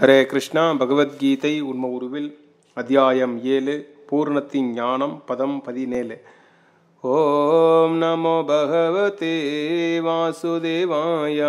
ஹரே हरे कृष्ण भगवद्गीतै उर्म उरुल् अध्यायं एल् पूर्णतिज्ञानं पदं पदिनेल ॐ नमो भगवते वासुदेवाय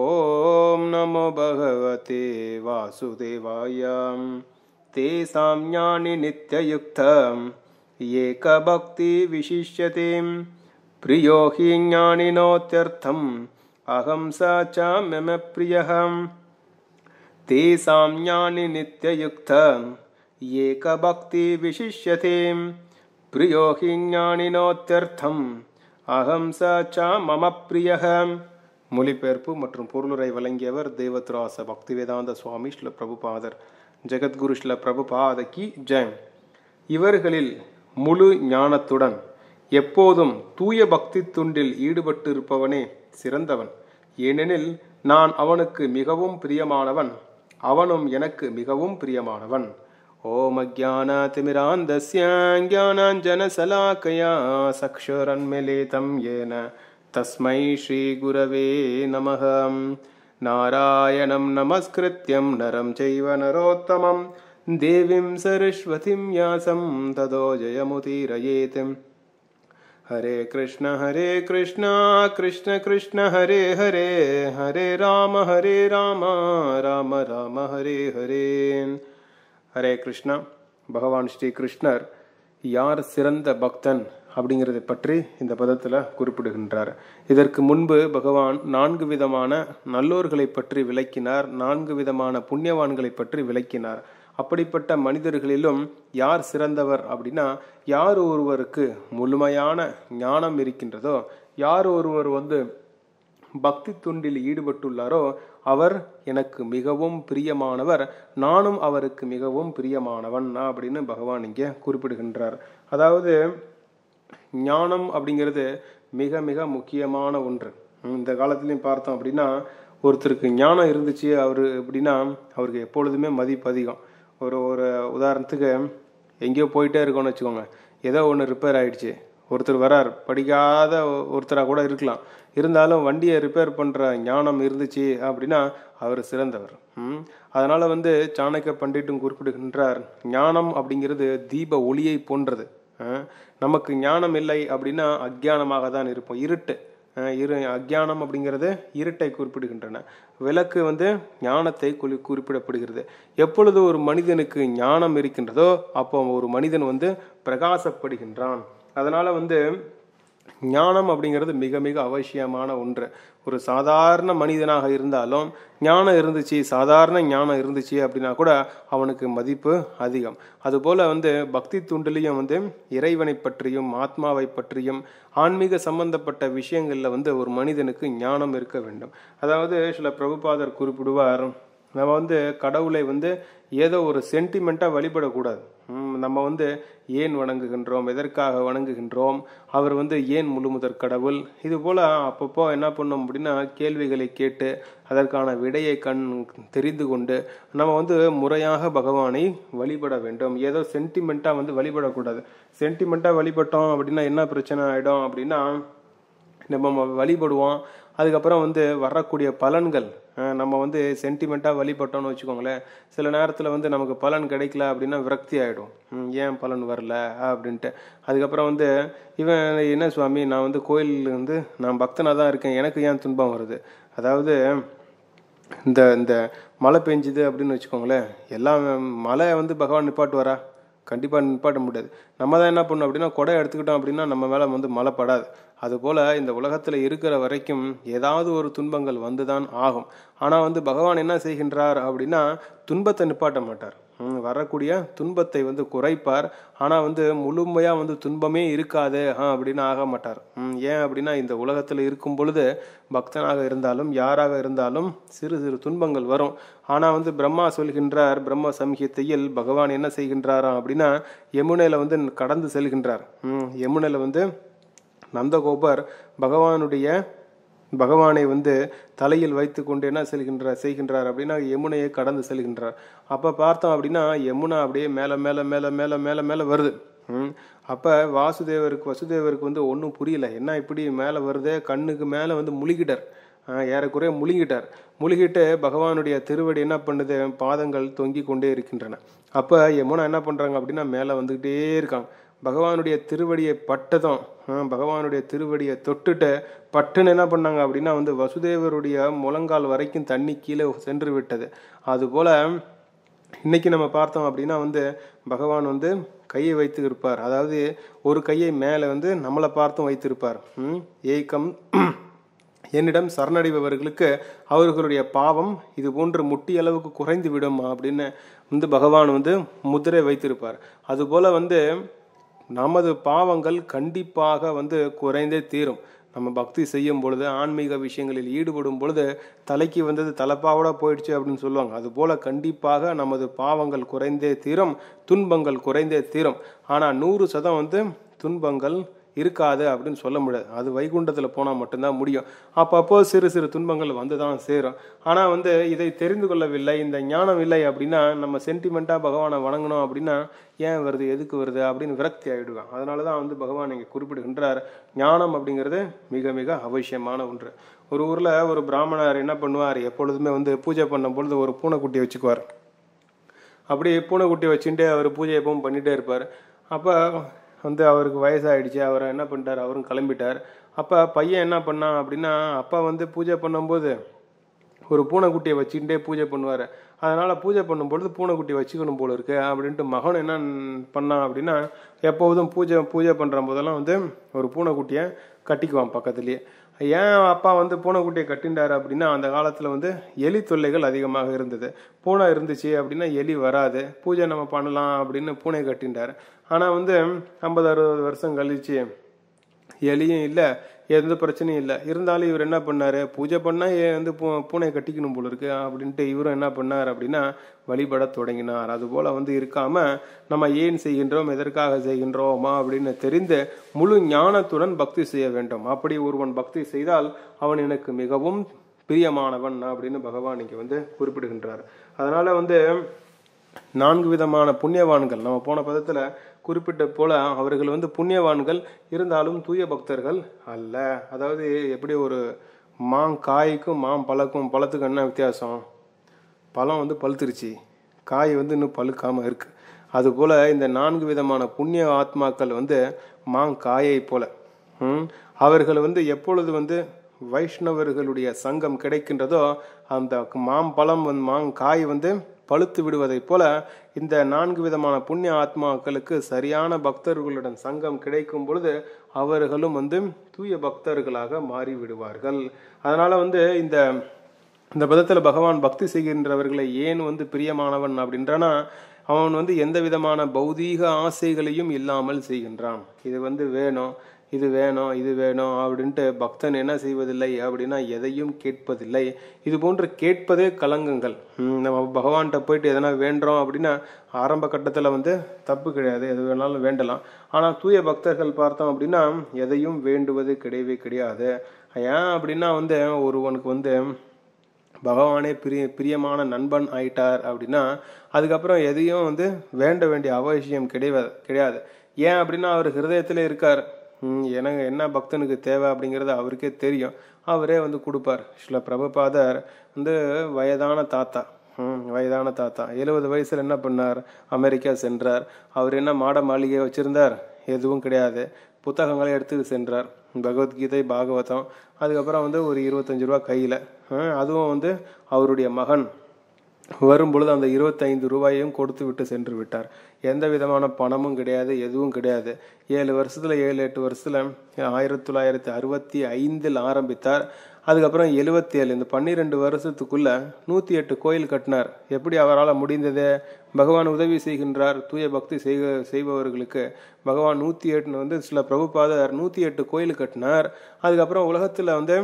ॐ नमो भगवते वासुदेवाय तेषां ज्ञानि नित्ययुक्तं एकभक्तिविशिष्यतीं प्रियोही ज्ञानि नोत्यर्थम् अहं स च மம பிரியகம் तेषां ज्ञानि नित्ययुक्तम् एकभक्ति विशिष्यते प्रियो हि ज्ञानिनोत्यर्थम् அகம் ச ச மம பிரியக மொழிபெயர்ப்பு மற்றும் பொருளுரை வழங்கியவர் தேவத்ராச பக்திவேதாந்த சுவாமி ஸ்ல பிரபுபாதர் ஜெகத்குரு ஸ்ல பிரபுபாத கி ஜெயம் இவர்களில் முழு ஞானத்துடன் எப்போதும் தூய பக்தி துண்டில் ஈடுபட்டிருப்பவனே சிறந்தவன் ஏனெனில் நான் அவனுக்கு மிகவும் பிரியமானவன் அவனும் எனக்கு மிகவும் பிரியமானவன் ஓம் அஜானதிமிராந்தஸ்ய ஞானாஞ்சனசலாக்கயா சக்ஷுரன்மிலிதம் ஏன தஸ்மை ஸ்ரீகுரவே நமः நாராயணம் நமஸ்கிருத்யம் நரம் செய்வ நரோத்தமம் தேவிம் சரஸ்வதிம் யாசம் ததோ ஜயமுதீரயேத் हरे कृष्ण हरे कृष्ण कृष्ण कृष्ण हरे हरे हरे राम हरे राम राम राम हरे हरे ஹரே கிருஷ்ணா பகவான் ஸ்ரீ கிருஷ்ணர் யார் சிறந்த பக்தன் அப்படிங்கிறத பற்றி இந்த பதத்தில் குறிப்பிடுகின்றார் இதற்கு முன்பு பகவான் நான்கு விதமான நல்லோர்களை பற்றி விளக்கினார் நான்கு விதமான புண்ணியவான்களை பற்றி விளக்கினார் அப்படிப்பட்ட மனிதர்களிலும் யார் சிறந்தவர் அப்படின்னா யார் ஒருவருக்கு முழுமையான ஞானம் இருக்கின்றதோ யார் ஒருவர் வந்து பக்தி தொண்டில் ஈடுபட்டுள்ளாரோ அவர் எனக்கு மிகவும் பிரியமானவர் நானும் அவருக்கு மிகவும் பிரியமானவன் அப்படின்னு பகவான் இங்கே குறிப்பிடுகின்றார். அதாவது ஞானம் அப்படிங்கிறது மிக மிக முக்கியமான ஒன்று. இந்த காலத்துலையும் பார்த்தோம் அப்படின்னா ஒருத்தருக்கு ஞானம் இருந்துச்சு அவர் எப்படின்னா அவருக்கு எப்பொழுதுமே மதிப்பு அதிகம். ஒரு ஒரு உதாரணத்துக்கு எங்கேயோ போயிட்டே இருக்கோம்னு வச்சுக்கோங்க. ஏதோ ஒன்று ரிப்பேர் ஆகிடுச்சு ஒருத்தர் வரார். படிக்காத ஒருத்தராக கூட இருக்கலாம். இருந்தாலும் வண்டியை ரிப்பேர் பண்ணுற ஞானம் இருந்துச்சு அப்படின்னா அவர் சிறந்தவர். அதனால் வந்து சாணக்கிய பண்டிட்டும் குறிப்பிடுகின்றார் ஞானம் அப்படிங்கிறது தீப ஒளியை போன்றது. நமக்கு ஞானம் இல்லை அப்படின்னா அக்ஞானமாக தான் இருப்போம். இருட்டு. இரு அக்ஞானம் அப்படிங்கிறது இருட்டை குறிப்பிடுகின்றன. விளக்கு வந்து ஞானத்தை குறிப்பிடப்படுகிறது. எப்பொழுது ஒரு மனிதனுக்கு ஞானம் இருக்கின்றதோ அப்போ ஒரு மனிதன் வந்து பிரகாசப்படுகின்றான். அதனால் வந்து ஞானம் அப்படிங்கிறது மிக மிக அவசியமான ஒன்று. ஒரு சாதாரண மனிதனாக இருந்தாலும் ஞானம் இருந்துச்சு சாதாரண ஞானம் இருந்துச்சு அப்படின்னா கூட அவனுக்கு மதிப்பு அதிகம். அதுபோல் வந்து பக்தி துண்டிலையும் வந்து இறைவனை பற்றியும் ஆத்மாவை பற்றியும் ஆன்மீக சம்பந்தப்பட்ட விஷயங்களில் வந்து ஒரு மனிதனுக்கு ஞானம் இருக்க வேண்டும். அதாவது சில பிரபுபாதர் குறிப்பிடுவார் நம்ம வந்து கடவுளை வந்து ஏதோ ஒரு சென்டிமெண்ட்டாக வழிபடக்கூடாது. நம்ம வந்து ஏன் வணங்குகின்றோம்? எதற்காக வணங்குகின்றோம்? அவர் வந்து ஏன் முழுமுதற் கடவுள்? இது போல் அப்பப்போ என்ன பண்ணோம் அப்படின்னா கேள்விகளை கேட்டு அதற்கான விடையை கண் தெரிந்து கொண்டு நம்ம வந்து முறையாக பகவானை வழிபட வேண்டும். ஏதோ சென்டிமெண்ட்டாக வந்து வழிபடக்கூடாது. சென்டிமெண்ட்டாக வழிபட்டோம் அப்படின்னா என்ன பிரச்சனை ஆகிடும் அப்படின்னா நம்ம வழிபடுவோம். அதுக்கப்புறம் வந்து வரக்கூடிய பலன்கள் நம்ம வந்து சென்டிமெண்ட்டாக வழிபட்டோம்னு வச்சுக்கோங்களேன். சில நேரத்தில் வந்து நமக்கு பலன் கிடைக்கல அப்படின்னா விரக்தி ஆகிடும் ஏன் பலன் வரல அப்படின்ட்டு. அதுக்கப்புறம் வந்து இவன் என்ன சுவாமி நான் வந்து கோயில் வந்து நான் பக்தனாக தான் இருக்கேன். எனக்கு ஏன் துன்பம் வருது? அதாவது இந்த இந்த மழை பெஞ்சுது அப்படின்னு வச்சுக்கோங்களேன். எல்லாம் மழை வந்து பகவான் நிப்பாட்டுவாரா? கண்டிப்பாக நிப்பாட்ட முடியாது. நம்ம தான் என்ன பண்ணோம் அப்படின்னா கொடை எடுத்துக்கிட்டோம் அப்படின்னா நம்ம மேலே வந்து மழை படாது அதுபோல் இந்த உலகத்தில் இருக்கிற வரைக்கும் ஏதாவது ஒரு துன்பங்கள் வந்து தான் ஆகும். ஆனால் வந்து பகவான் என்ன செய்கின்றார் அப்படின்னா துன்பத்தை நிப்பாட்ட மாட்டார். வரக்கூடிய துன்பத்தை வந்து குறைப்பார். ஆனால் வந்து முழுமையாக வந்து துன்பமே இருக்காது அப்படின்னு ஆக மாட்டார். ஏன் அப்படின்னா இந்த உலகத்தில் இருக்கும் பொழுது பக்தனாக இருந்தாலும் யாராக இருந்தாலும் சிறு சிறு துன்பங்கள் வரும். ஆனால் வந்து பிரம்மா சொல்கின்றார் பிரம்ம சம்ஹித்தையில் பகவான் என்ன செய்கின்றாராம் அப்படின்னா யமுனையில் வந்து கடந்து செல்கின்றார். யமுனையில் வந்து நந்தகோபர் பகவானுடைய பகவானை வந்து தலையில் வைத்து கொண்டு என்ன செல்கின்றார் செய்கின்றார் அப்படின்னா யமுனையை கடந்து செல்கின்றார். அப்போ பார்த்தோம் அப்படின்னா யமுனா அப்படியே மேலே மேலே மேலே மேலே மேலே மேலே வருது. அப்போ வாசுதேவருக்கு வசுதேவருக்கு வந்து ஒன்றும் புரியல. என்ன இப்படி மேலே வருதே? கண்ணுக்கு மேலே வந்து முழுகிட்டார். ஏறக்குறைய முழுங்கிட்டார் முழுகிட்டு பகவானுடைய திருவடி என்ன பண்ணுது? பாதங்கள் தொங்கி கொண்டே இருக்கின்றன. அப்போ யமுனா என்ன பண்ணுறாங்க அப்படின்னா மேலே வந்துக்கிட்டே இருக்காங்க. பகவானுடைய திருவடியை பட்டதும் பகவானுடைய திருவடியை தொட்டுட்டு பட்டுன்னு என்ன பண்ணாங்க அப்படின்னா வந்து வசுதேவருடைய முழங்கால் வரைக்கும் தண்ணி கீழே சென்று விட்டது. அதுபோல் இன்னைக்கு நம்ம பார்த்தோம் அப்படின்னா வந்து பகவான் வந்து கையை வைத்து இருப்பார் அதாவது ஒரு கையை மேலே வந்து நம்மளை பார்த்தும் வைத்திருப்பார். ஏக்கம் என்னிடம் சரணடைபவர்களுக்கு அவர்களுடைய பாவம் இது போன்று முட்டி அளவுக்கு குறைந்து விடும் அப்படின்னு வந்து பகவான் வந்து முதிரை வைத்திருப்பார். அதுபோல் வந்து நமது பாவங்கள் கண்டிப்பாக வந்து குறைந்தே தீரும். நம்ம பக்தி செய்யும் பொழுது ஆன்மீக விஷயங்களில் ஈடுபடும் பொழுது தலைக்கு வந்தது தலைப்பாவோட போயிடுச்சு அப்படின்னு சொல்லுவாங்க. அதுபோல் கண்டிப்பாக நமது பாவங்கள் குறைந்தே தீரும் துன்பங்கள் குறைந்தே தீரும். ஆனால் நூறு சதம் வந்து துன்பங்கள் இருக்காது அப்படின்னு சொல்ல முடியாது. அது வைகுண்டத்தில் போனால் மட்டும்தான் முடியும். அப்பப்போ சிறு சிறு துன்பங்கள் வந்து தான் சேரும். ஆனால் வந்து இதை தெரிந்து கொள்ளவில்லை இந்த ஞானம் இல்லை அப்படின்னா நம்ம சென்டிமெண்ட்டாக பகவானை வணங்கணும் அப்படின்னா ஏன் வருது எதுக்கு வருது அப்படின்னு விரக்தி ஆகிடுவான் அதனால தான் வந்து பகவான் இங்கே குறிப்பிடுகின்றார். ஞானம் அப்படிங்கிறது மிக மிக அவசியமான ஒன்று. ஒரு ஊரில் ஒரு பிராமணர் என்ன பண்ணுவார்? எப்பொழுதுமே வந்து பூஜை பண்ணும் பொழுது ஒரு பூனைக்குட்டியை வச்சுக்குவார். அப்படி பூனைக்குட்டி வச்சுட்டு அவர் பூஜை எப்பவும் பண்ணிகிட்டே இருப்பார். அப்போ வந்து அவருக்கு வயசாயிடுச்சு அவர் என்ன பண்ணிட்டார் அவரும் கிளம்பிட்டார். அப்போ பையன் என்ன பண்ணான் அப்படின்னா அப்பா வந்து பூஜை பண்ணும்போது ஒரு பூனைக்குட்டியை வச்சுக்கிட்டே பூஜை பண்ணுவார். அதனால் பூஜை பண்ணும்பொழுது பூனைக்குட்டி வச்சுக்கணும் போல இருக்கு அப்படின்ட்டு மகன் என்ன பண்ணான் அப்படின்னா எப்போதும் பூஜை பூஜை பண்ணுற போதெல்லாம் வந்து ஒரு பூனைக்குட்டியை கட்டிக்குவான் பக்கத்துலேயே. ஏன் அப்பா வந்து பூனைக்குட்டியை கட்டின்றாரு அப்படின்னா அந்த காலத்தில் வந்து எலி தொல்லைகள் அதிகமாக இருந்தது. பூனை இருந்துச்சு அப்படின்னா எலி வராது. பூஜை நம்ம பண்ணலாம் அப்படின்னு பூனை கட்டிண்டார். ஆனால் வந்து ஐம்பது அறுபது வருஷம் கழிச்சு எலியும் இல்லை எந்த பிரச்சனையும் இல்லை. இருந்தாலும் இவர் என்ன பண்ணார்? பூஜை பண்ணால் ஏன் வந்து பூ பூனை கட்டிக்கணும் போல இருக்கு? அப்படின்ட்டு இவரும் என்ன பண்ணார் அப்படின்னா வழிபட தொடங்கினார். அதுபோல் வந்து இருக்காமல் நம்ம ஏன் செய்கின்றோம்? எதற்காக செய்கின்றோமா? அப்படின்னு தெரிந்து முழு ஞானத்துடன் பக்தி செய்ய வேண்டும். அப்படி ஒருவன் பக்தி செய்தால் அவன் எனக்கு மிகவும் பிரியமானவன் அப்படின்னு பகவான் இங்கே வந்து குறிப்பிடுகின்றார். அதனால் வந்து நான்கு விதமான புண்ணியவான்கள். நம்ம போன பதத்தில் குறிப்பிட்ட போல அவர்கள் வந்து புண்ணியவான்கள் இருந்தாலும் தூய பக்தர்கள் அல்ல. அதாவது எப்படி ஒரு மாங்காய்க்கும் மாம்பழக்கும் பழத்துக்கு என்ன வித்தியாசம்? பழம் வந்து பழுத்துருச்சு. காய் வந்து இன்னும் பழுக்காமல் இருக்குது அதுபோல் இந்த நான்கு விதமான புண்ணிய ஆத்மாக்கள் வந்து மாங்காயை போல. அவர்கள் வந்து எப்பொழுது வந்து வைஷ்ணவர்களுடைய சங்கம் கிடைக்கின்றதோ அந்த மாம்பழம் வந்து மாங்காய் வந்து பழுத்து விடுவதைப் போல இந்த நான்கு விதமான புண்ணிய ஆத்மாக்களுக்கு சரியான பக்தர்களுடன் சங்கம் கிடைக்கும் பொழுது அவர்களும் வந்து தூய பக்தர்களாக மாறிவிடுவார்கள். அதனால் வந்து இந்த இந்த பதத்தில் பகவான் பக்தி செய்கின்றவர்களை ஏன் வந்து பிரியமானவன் அப்படின்றனா அவன் வந்து எந்த விதமான பௌதீக ஆசைகளையும் இல்லாமல் செய்கின்றான். இது வந்து வேணும். இது வேணும் இது வேணும் அப்படின்ட்டு பக்தன் என்ன செய்வதில்லை அப்படின்னா எதையும் கேட்பதில்லை. இது போன்று கேட்பதே கலங்கங்கள். நம்ம பகவான்கிட்ட போயிட்டு எதனா வேண்டுறோம் அப்படின்னா ஆரம்ப கட்டத்தில் வந்து தப்பு கிடையாது. எது வேணாலும் வேண்டலாம். ஆனால் தூய பக்தர்கள் பார்த்தோம் அப்படின்னா எதையும் வேண்டுவது கிடையவே கிடையாது. ஏன் அப்படின்னா வந்து ஒருவனுக்கு வந்து பகவானே பிரிய பிரியமான நண்பன் ஆயிட்டார் அப்படின்னா அதுக்கப்புறம் எதையும் வந்து வேண்ட வேண்டிய அவசியம் கிடையாது கிடையாது. ஏன் அப்படின்னா அவர் ஹிருதயத்தில் இருக்கார். எனக்கு என்ன பக்தனுக்கு தேவை அப்படிங்கிறது அவருக்கே தெரியும். அவரே வந்து கொடுப்பார். சில பிரபுபாதர் வந்து வயதான தாத்தா. வயதான தாத்தா. எழுபது வயசில் என்ன பண்ணார்? அமெரிக்கா சென்றார். அவர் என்ன மாட மாளிகை வச்சுருந்தார்? எதுவும் கிடையாது. புத்தகங்களை எடுத்து சென்றார். பகவத்கீதை பாகவதம். அதுக்கப்புறம் வந்து ஒரு இருபத்தஞ்சு ரூபா கையில். அதுவும் வந்து அவருடைய மகன். வரும் பொழுது அந்த இருபத்தைந்து ரூபாயையும் கொடுத்து விட்டு சென்று விட்டார். எந்த விதமான பணமும் கிடையாது எதுவும் கிடையாது. ஏழு வருஷத்தில் ஏழு எட்டு வருஷத்தில் ஆயிரத்தி தொள்ளாயிரத்தி அறுபத்தி ஐந்தில் ஆரம்பித்தார். அதுக்கப்புறம் எழுபத்தி ஏழு இந்த பன்னிரெண்டு வருஷத்துக்குள்ளே நூற்றி எட்டு கோயில் கட்டினார். எப்படி அவரால் முடிந்தது? பகவான் உதவி செய்கின்றார் தூய பக்தி செய்க செய்பவர்களுக்கு. பகவான் நூற்றி எட்டுன்னு வந்து சில பிரபுபாதர் நூற்றி எட்டு கோயில் கட்டினார். அதுக்கப்புறம் உலகத்தில் வந்து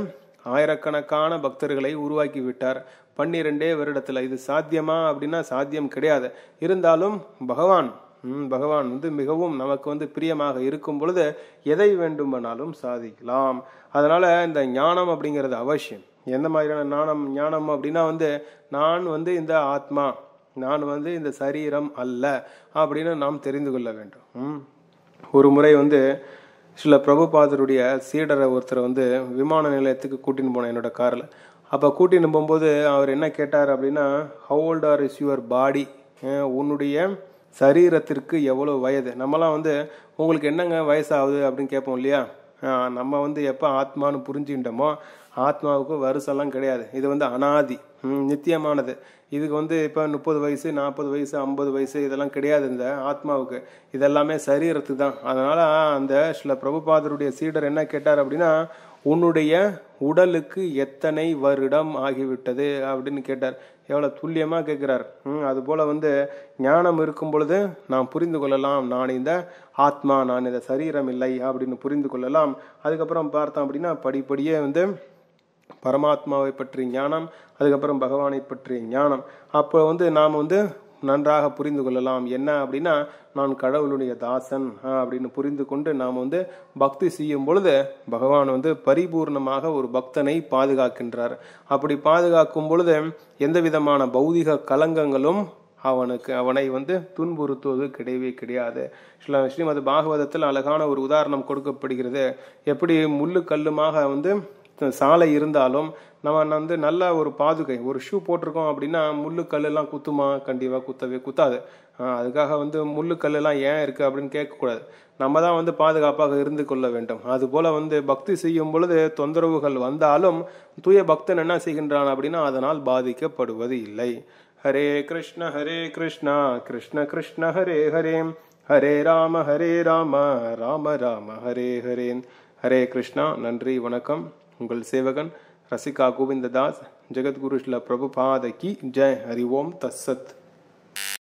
ஆயிரக்கணக்கான பக்தர்களை உருவாக்கி விட்டார். பன்னிரெண்டே வருடத்தில் இது சாத்தியமா அப்படின்னா சாத்தியம் கிடையாது. இருந்தாலும் பகவான் பகவான் வந்து மிகவும் நமக்கு வந்து பிரியமாக இருக்கும் பொழுது எதை வேண்டுமானாலும் சாதிக்கலாம். அதனால் இந்த ஞானம் அப்படிங்கிறது அவசியம். எந்த மாதிரியான ஞானம் ஞானம் அப்படின்னா வந்து நான் வந்து இந்த ஆத்மா நான் வந்து இந்த சரீரம் அல்ல அப்படின்னு நாம் தெரிந்து கொள்ள வேண்டும். ஒரு முறை வந்து சில பிரபுபாதருடைய சீடரை ஒருத்தரை வந்து விமான நிலையத்துக்கு கூட்டின்னு போனேன் என்னோட காரில். அப்போ கூட்டின்னு போகும்போது அவர் என்ன கேட்டார் அப்படின்னா how old are is your body உன்னுடைய சரீரத்திற்கு எவ்வளோ வயது? நம்மலாம் வந்து உங்களுக்கு என்னங்க வயசாகுது? அப்படின்னு கேட்போம் இல்லையா? நம்ம வந்து எப்போ ஆத்மான்னு புரிஞ்சுக்கிட்டோமோ ஆத்மாவுக்கு வருஷம்லாம் கிடையாது. இது வந்து அனாதி நித்தியமானது. இதுக்கு வந்து இப்போ முப்பது வயசு நாற்பது வயசு ஐம்பது வயசு இதெல்லாம் கிடையாது இந்த ஆத்மாவுக்கு. இதெல்லாமே சரீரத்துக்கு தான். அதனால் அந்த சில பிரபுபாதருடைய சீடர் என்ன கேட்டார் அப்படின்னா உன்னுடைய உடலுக்கு எத்தனை வருடம் ஆகிவிட்டது? அப்படின்னு கேட்டார். எவ்வளோ துல்லியமாக கேட்குறார். ம் வந்து ஞானம் இருக்கும் பொழுது நாம் புரிந்து கொள்ளலாம். நான் இந்த ஆத்மா நான் இந்த சரீரம் இல்லை அப்படின்னு புரிந்து கொள்ளலாம். அதுக்கப்புறம் பார்த்தோம் அப்படின்னா படிப்படியே வந்து பரமாத்மாவை பற்றிய ஞானம் அதுக்கப்புறம் பகவானை பற்றிய ஞானம். அப்போ வந்து நாம் வந்து நன்றாக புரிந்து கொள்ளலாம். என்ன அப்படின்னா நான் கடவுளுடைய தாசன் அப்படின்னு புரிந்து கொண்டு நாம் வந்து பக்தி செய்யும் பொழுது பகவான் வந்து பரிபூர்ணமாக ஒரு பக்தனை பாதுகாக்கின்றார். அப்படி பாதுகாக்கும் பொழுது எந்த விதமான பௌதிக கலங்கங்களும் அவனுக்கு அவனை வந்து துன்புறுத்துவது கிடையவே கிடையாது. ஸ்ரீமது பாகவதத்தில் அழகான ஒரு உதாரணம் கொடுக்கப்படுகிறது. எப்படி முள்ளு கல்லுமாக வந்து சாலை இருந்தாலும் நம்ம வந்து நல்ல ஒரு பாதுகை ஒரு ஷூ போட்டிருக்கோம் அப்படின்னா முள்ளு கல்லெல்லாம் குத்துமா? கண்டிப்பாக குத்தவே குத்தாது. அதுக்காக வந்து முள்ளு கல்லெல்லாம் ஏன் இருக்குது அப்படின்னு கேட்கக்கூடாது. நம்ம தான் வந்து பாதுகாப்பாக இருந்து கொள்ள வேண்டும். அதுபோல் வந்து பக்தி செய்யும் பொழுது தொந்தரவுகள் வந்தாலும் தூய பக்தன் என்ன செய்கின்றான் அப்படின்னா அதனால் பாதிக்கப்படுவது இல்லை. ஹரே கிருஷ்ண ஹரே கிருஷ்ணா கிருஷ்ண கிருஷ்ண ஹரே ஹரே. ஹரே ராம ஹரே ராம ராம ராம ஹரே ஹரேன் ஹரே கிருஷ்ணா நன்றி வணக்கம். உங்கள் சேவகன் ரசிகா கோவிந்ததாஸ் ஜெகத்குரு ஸ்ல பிரபுபாத கி ஜெய் ஹரி ஓம் தஸ்ஸத்.